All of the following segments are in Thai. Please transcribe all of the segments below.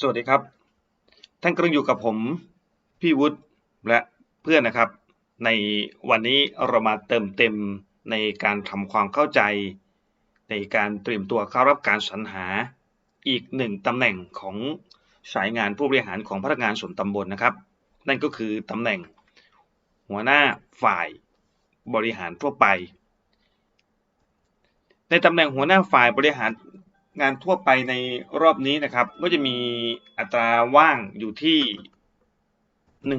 สวัสดีครับ ท่านกำลังอยู่กับผม พี่วุฒิและเพื่อนนะครับ ในวันนี้เรามาเติมเต็มในการทำความเข้าใจ ในการเตรียมตัวเข้ารับการสรรหาอีกหนึ่งตำแหน่งของสายงานผู้บริหารของพนักงานส่วนตำบลนะครับ นั่นก็คือตำแหน่ง หัวหน้าฝ่ายบริหารทั่วไป ในตำแหน่งหัวหน้าฝ่ายบริหาร งานทั่วไปในรอบนี้นะครับก็จะมีอัตราว่างอยู่ที่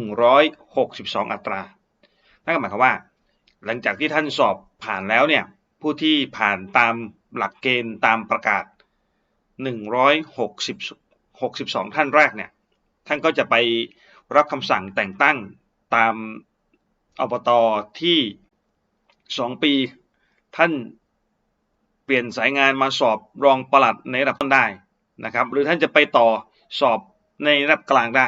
162 อัตรานั่นก็หมายความว่า หลังจากที่ท่านสอบผ่านแล้วเนี่ยผู้ที่ผ่านตามหลักเกณฑ์ตามประกาศ 160 62ท่านแรกเนี่ยท่านก็จะไปรับคำสั่งแต่งตั้งตามอบตที่ 2 ปีท่าน เปลี่ยนสายงานมาสอบรองปลัดในระดับต้นได้นะครับ หรือท่านจะไปต่อสอบในระดับกลางได้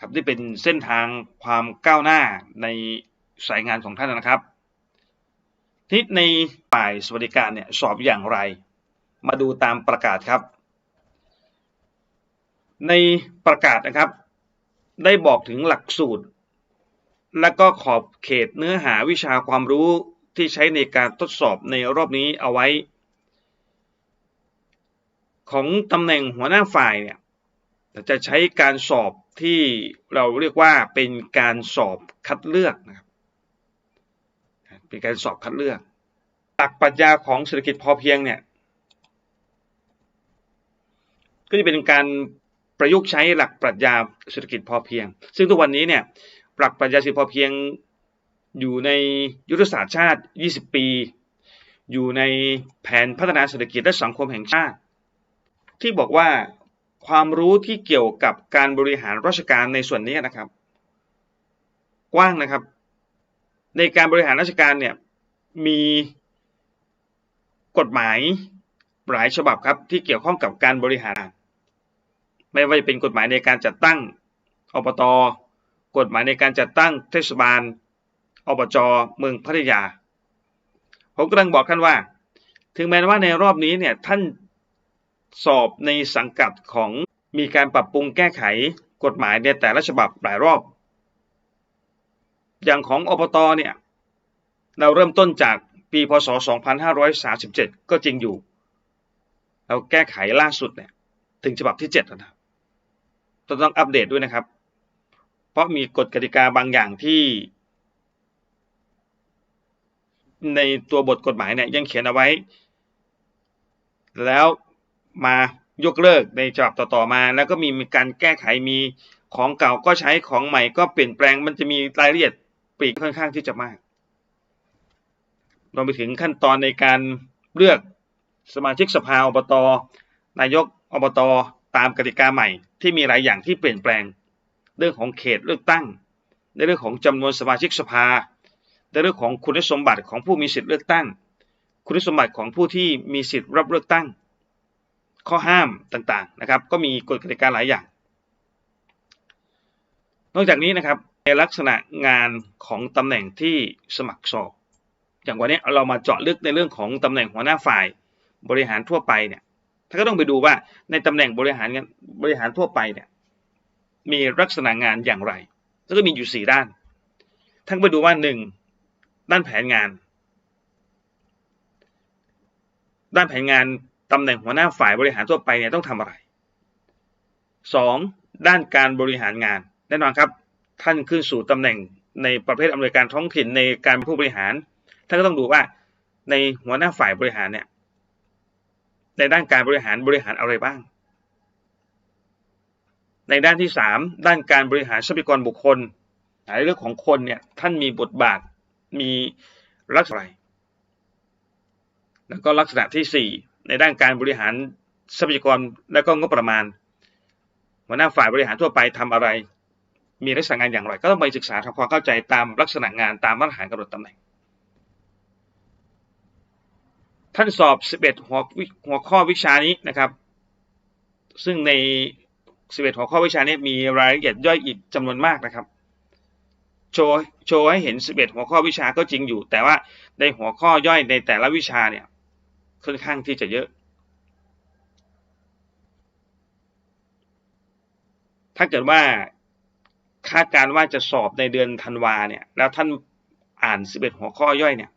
ครับที่เป็นเส้นทางความก้าวหน้าในสายงานของท่านนะครับที่ในฝ่ายสวัสดิการเนี่ยสอบอย่างไร มาดูตามประกาศครับ ในประกาศนะครับ ได้บอกถึงหลักสูตร และก็ขอบเขตเนื้อหาวิชาความรู้ ที่ใช้ในการทดสอบในรอบนี้เอาไว้ ของตำแหน่งหัวหน้าฝ่ายเนี่ยจะใช้การสอบที่เราเรียกว่าเป็นการสอบคัดเลือกนะครับเป็นการสอบคัดเลือกหลักปรัชญาของเศรษฐกิจพอเพียงเนี่ยก็จะเป็นการประยุกต์ใช้หลักปรัชญาเศรษฐกิจพอเพียง ซึ่งทุกวันนี้เนี่ยหลักปรัชญาเศรษฐกิจพอเพียง อยู่ในยุทธศาสตร์ชาติ 20 ปี อยู่ในแผนพัฒนาเศรษฐกิจและสังคมแห่งชาติ ที่บอกว่าความรู้ที่เกี่ยวกับการบริหารราชการในส่วนนี้นะครับ กว้างนะครับ ในการบริหารราชการเนี่ยมีกฎหมายหลายฉบับครับที่เกี่ยวข้องกับการบริหาร ไม่ว่าจะเป็นกฎหมายในการจัดตั้งอบต กฎหมายในการจัดตั้งเทศบาล อบจเมืองพัทยา ผมกำลังบอกท่านว่า ถึงแม้ว่าในรอบนี้เนี่ยท่านสอบในสังกัดของมีการปรับปรุงแก้ไขกฎหมายในแต่ละฉบับหลายรอบ อย่างของอบตเนี่ยเราเริ่มต้นจากปีพศ 2537 ก็จริงอยู่ เราแก้ไขล่าสุดเนี่ยถึงฉบับที่7แล้วนะต้องอัปเดตด้วยนะครับ เพราะมีกฎกติกาบางอย่างที่ ในตัวบทกฎหมายเนี่ยยังเขียนเอาไว้ แล้วมายกเลิกในฉบับต่อๆมา แล้วก็มีการแก้ไขมีของเก่าก็ใช้ของใหม่ก็เปลี่ยนแปลงมันจะมีรายละเอียดปีกค่อนข้างที่จะมากรวมไปถึงขั้นตอนในการเลือกสมาชิกสภาอบตนายกอบตตามกติกาใหม่ ที่มีหลายอย่างที่เปลี่ยนแปลง เรื่องของเขตเลือกตั้ง ในเรื่องของจำนวนสมาชิกสภา ในเรื่องของคุณสมบัติของผู้มีสิทธิ์เลือกตั้ง คุณสมบัติของผู้ที่มีสิทธิ์รับเลือกตั้ง ข้อห้ามต่างๆนะครับ ก็มีกฎกติกาหลายอย่าง นอกจากนี้นะครับในลักษณะงานของตำแหน่งที่สมัครสอบอย่างวันนี้เรามาเจาะลึกในเรื่องของตำแหน่งหัวหน้าฝ่ายบริหารทั่วไปเนี่ยท่านก็ต้องไปดูว่าในตำแหน่งบริหารงานบริหารทั่วไปเนี่ยมีลักษณะงานอย่างไร แล้วก็มีอยู่ 4 ด้านท่านไปดูว่า 1 ด้านแผนงาน ด้านแผนงานตำแหน่งหัวหน้าฝ่ายบริหารทั่วไปเนี่ยต้องทำอะไร 2. ด้านการบริหารงาน แน่นอนครับ ท่านขึ้นสู่ตำแหน่งในประเภทอำนวยการท้องถิ่นในการผู้บริหาร ท่านก็ต้องดูว่าในหัวหน้าฝ่ายบริหารเนี่ยในด้านการบริหารบริหารอะไรบ้าง ในด้านที่ 3 ด้านการบริหารทรัพยากรบุคคลในเรื่องของคนเนี่ยท่านมีบทบาท มีลักษณะไร แล้วก็ลักษณะที่ 4 ในด้านการบริหารทรัพยากรและก็งบประมาณหัวหน้าฝ่ายบริหารทั่วไปทำอะไร มีลักษณะงานอย่างไร ก็ต้องไปศึกษาทำความเข้าใจตามลักษณะงานตามมาตรฐานกำหนดตำแหน่ง ท่านสอบ 11 หัวหัวข้อวิชานี้นะครับ ซึ่งใน 11 หัวข้อวิชานี้มีรายละเอียดย่อยอีกจำนวนมากนะครับ โชว์โชว์ให้เห็น 11 หัวข้อวิชาก็จริงอยู่ แต่ว่าในหัวข้อย่อยในแต่ละวิชาเนี่ยค่อนข้างที่จะเยอะ ถ้าเกิดว่าคาดการว่าจะสอบในเดือนธันวาเนี่ย แล้วท่านอ่าน 11 หัวข้อย่อยเนี่ย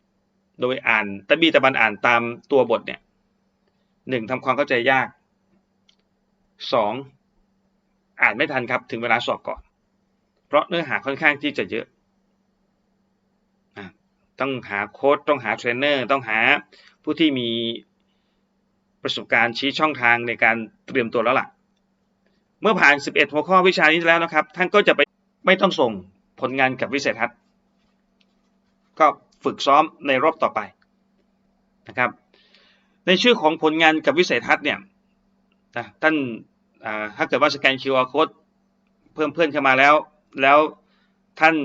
โดยอ่านตะบีตะบันอ่านตามตัวบทเนี่ยหนึ่งทำความเข้าใจยากสองอ่านไม่ทันครับ ถึงเวลาสอบก่อน เพราะเนื้อหาค่อนข้างที่จะเยอะ ต้องหาโค้ดต้องหาเทรนเนอร์ต้องหาผู้ที่มีประสบการณ์ชี้ช่องทางในการเตรียมตัวแล้วล่ะ เมื่อผ่าน 11 หัวข้อวิชานี้แล้วนะครับ ท่านก็จะไปไม่ต้องส่งผลงานกับวิสัยทัศน์ ก็ฝึกซ้อมในรอบต่อไปนะครับ ในชื่อของผลงานกับวิสัยทัศน์เนี่ยนะท่านถ้าเกิดว่าสแกน QR code เพิ่มเพื่อนเข้ามาแล้ว แล้วท่าน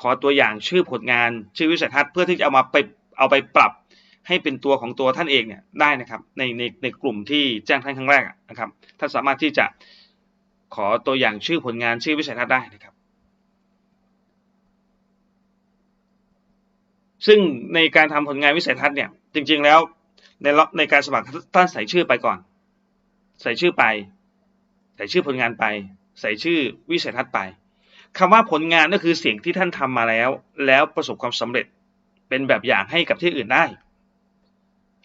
ขอตัวอย่างชื่อผลงานชื่อวิสัยทัศน์เพื่อที่จะเอามาไปเอาไปปรับให้เป็นตัวของตัวท่านเองเนี่ยได้นะครับในในในกลุ่มที่แจ้งท่านครั้งแรกนะครับท่านสามารถที่จะขอตัวอย่างชื่อผลงานชื่อวิสัยทัศน์ได้นะครับ ซึ่งในการทำผลงานวิสัยทัศน์เนี่ยจริง ๆแล้วในในการสมัครท่านใส่ชื่อไปก่อน ใส่ชื่อไป ใส่ชื่อผลงานไป ใส่ชื่อวิสัยทัศน์ไปคำว่าผลงานก็คือสิ่งที่ท่านทำมาแล้ว แล้วประสบความสำเร็จเป็นแบบอย่างให้กับที่อื่นได้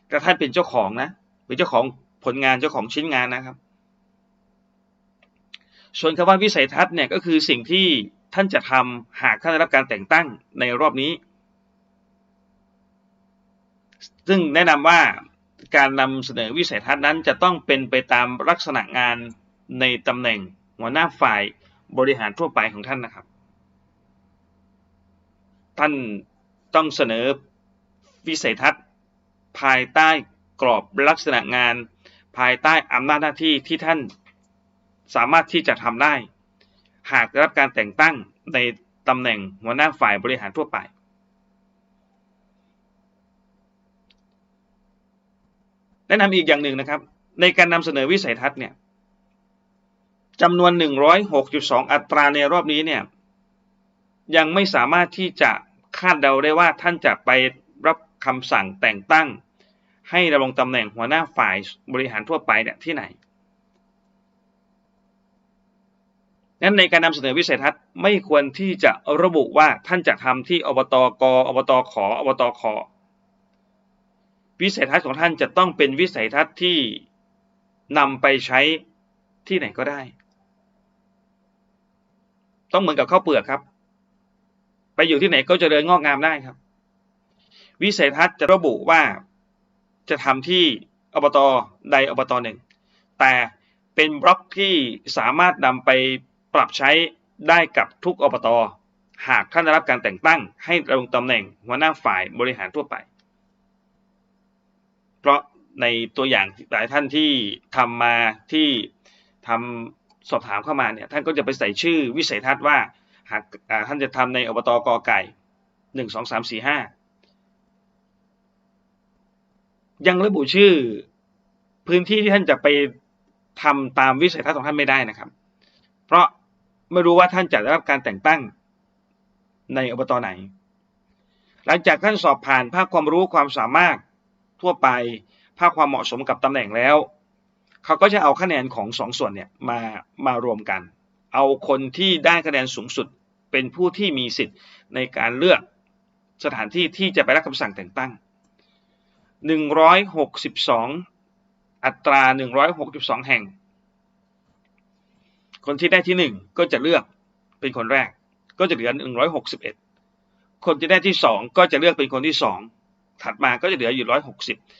แต่ท่านเป็นเจ้าของนะเป็นเจ้าของผลงานเจ้าของชิ้นงานนะครับ ส่วนคำว่าวิสัยทัศน์เนี่ยก็คือสิ่งที่ท่านจะทำหากท่านได้รับการแต่งตั้งในรอบนี้ ซึ่งแนะนำว่าการนำเสนอวิสัยทัศน์นั้นจะต้องเป็นไปตามลักษณะงาน ในตำแหน่งหัวหน้าฝ่ายบริหารทั่วไปของท่านนะครับ ท่านต้องเสนอวิสัยทัศน์ภายใต้กรอบลักษณะงาน ภายใต้อำนาจหน้าที่ที่ท่านสามารถที่จะทำได้ หากได้รับการแต่งตั้งในตำแหน่งหัวหน้าฝ่ายบริหารทั่วไป แนะนำอีกอย่างหนึ่งนะครับ ในการนำเสนอวิสัยทัศน์เนี่ย จำนวน 106.2 อัตราในรอบนี้เนี่ยยังไม่สามารถที่จะคาดเดาได้ว่าท่านจะไปรับคำสั่งแต่งตั้ง ให้ดำรงตำแหน่งหัวหน้าฝ่ายบริหารทั่วไปเนี่ยที่ไหนนั้นในการนำเสนอวิสัยทัศน์ไม่ควรที่จะระบุว่าท่านจะทำที่อบตกอบตขออบตขอวิสัยทัศน์ของท่านจะต้องเป็นวิสัยทัศน์ที่นำไปใช้ที่ไหนก็ได้ ต้องเหมือนกับข้าวเปลือกครับ ไปอยู่ที่ไหนก็จะเริญงอกงามได้ครับ วิสัยทัศน์จะระบุว่าจะทำที่อบตใดอบตหนึ่ง แต่เป็นบล็อกที่สามารถนำไปปรับใช้ได้กับทุกอบต หากท่านได้รับการแต่งตั้ง ให้ลงตำแหน่งหัวหน้าฝ่ายบริหารทั่วไป เพราะในตัวอย่างหลายท่านที่ทำมาที่ทำ สอบถามเข้ามาเนี่ยท่านก็จะไปใส่ชื่อวิสัยทัศน์ว่าหากท่านจะทำในอบตกอไก่หนึ่งสองสามสี่ห้ายังระบุชื่อพื้นที่ที่ท่านจะไปทำตามวิสัยทัศน์ของท่านไม่ได้นะครับ เพราะไม่รู้ว่าท่านจะได้รับการแต่งตั้งในอบตไหน หลังจากท่านสอบผ่านภาคความรู้ความสามารถทั่วไป ภาคความเหมาะสมกับตำแหน่งแล้ว เขาก็จะเอาคะแนนของสองส่วนเนี่ยมามารวมกัน เอาคนที่ได้คะแนนสูงสุดเป็นผู้ที่มีสิทธิ์ในการเลือกสถานที่ที่จะไปรับคำสั่งแต่งตั้ง 162 อัตรา 162 แห่ง คนที่ได้ที่ 1 ก็จะเลือกเป็นคนแรก ก็จะเหลือ 161 คนที่ได้ที่ 2 ก็จะเลือกเป็นคนที่ 2 ถัดมาก็จะเหลืออยู่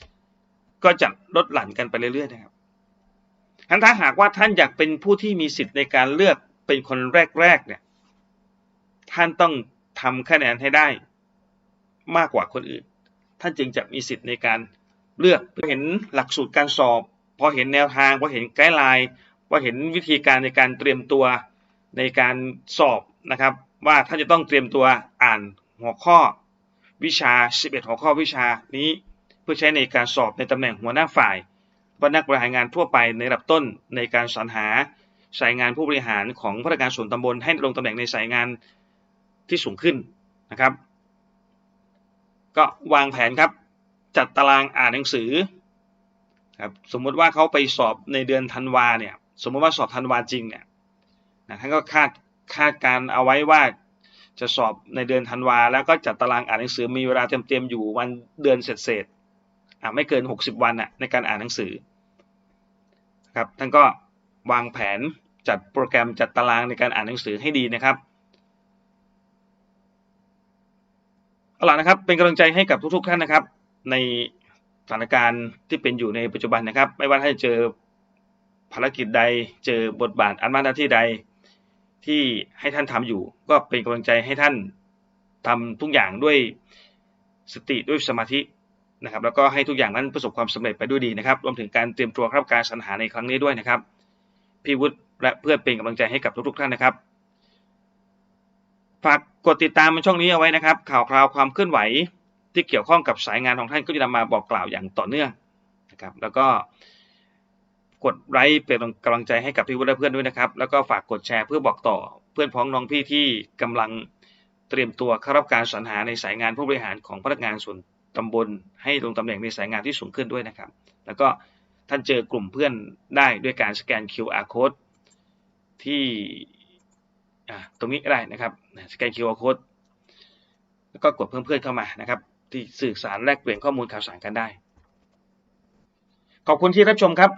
160 ก็จะลดหลั่นกันไปเรื่อยๆนะครับ ทั้นถ้าหากว่าท่านอยากเป็นผู้ที่มีสิทธิ์ในการเลือกเป็นคนแรกๆเนี่ย ท่านต้องทำคะแนนให้ได้มากกว่าคนอื่น ท่านจึงจะมีสิทธิ์ในการเลือกพอเห็นหลักสูตรการสอบ พอเห็นแนวทาง พอเห็นไกด์ไลน์พอเห็นวิธีการในการเตรียมตัวในการสอบนะครับ ว่าท่านจะต้องเตรียมตัวอ่านหัวข้อวิชา 11 หัวข้อวิชานี้ เพื่อใช้ในการสอบในตำแหน่งหัวหน้าฝ่าย ว่านักบริหารงานทั่วไปในระดับต้นในการสรรหาสายงานผู้บริหารของพนักงานส่วนตำบลให้ลงตำแหน่งในสายงานที่สูงขึ้นนะครับ ก็วางแผนครับ จัดตารางอ่านหนังสือครับสมมุติว่าเขาไปสอบในเดือนธันวาเนี่ยสมมติว่าสอบธันวาจริงเนี่ยนะท่านก็คาดคาดการเอาไว้ว่าจะสอบในเดือนธันวาแล้วก็จัดตารางอ่านหนังสือมีเวลาเต็มๆอยู่วันเดือนเสร็จ ไม่เกิน 60 วันอะในการอ่านหนังสือครับท่านก็วางแผนจัดโปรแกรมจัดตารางในการอ่านหนังสือให้ดีนะครับเอาล่ะนะครับเป็นกำลังใจให้กับทุกๆท่านนะครับ ในสถานการณ์ที่เป็นอยู่ในปัจจุบันนะครับ ไม่ว่าท่านจะเจอภารกิจใดเจอบทบาทอันมากหน้าที่ใดที่ให้ท่านทำอยู่ ก็เป็นกำลังใจให้ท่านทำทุกอย่างด้วยสติด้วยสมาธิ นะครับแล้วก็ให้ทุกอย่างนั้นประสบความสำเร็จไปด้วยดีนะครับรวมถึงการเตรียมตัวครับการสรรหาในครั้งนี้ด้วยนะครับพี่วุฒิและเพื่อนเป็นกำลังใจให้กับทุกๆท่านนะครับฝากกดติดตามช่องนี้เอาไว้นะครับ ข่าวคราวความเคลื่อนไหวที่เกี่ยวข้องกับสายงานของท่านก็จะนำมาบอกกล่าวอย่างต่อเนื่องนะครับแล้วก็กดไลค์เป็นกำลังใจให้กับพี่วุฒิและเพื่อนด้วยนะครับ แล้วก็ฝากกดแชร์เพื่อบอกต่อเพื่อนพ้องน้องพี่ที่กำลังเตรียมตัวเข้ารับการสรรหาในสายงานผู้บริหารของพนักงานส่วน ตำบลให้ลงตำแหน่งในสายงานที่สูงขึ้นด้วยนะครับ แล้วก็ท่านเจอกลุ่มเพื่อนได้ด้วยการสแกน QR code ที่ตรงนี้ก็ได้นะครับสแกน QR code แล้วก็กดเพิ่มเพื่อนเข้ามานะครับ ที่สื่อสารแลกเปลี่ยนข้อมูลข่าวสารกันได้ ขอบคุณที่รับชมครับ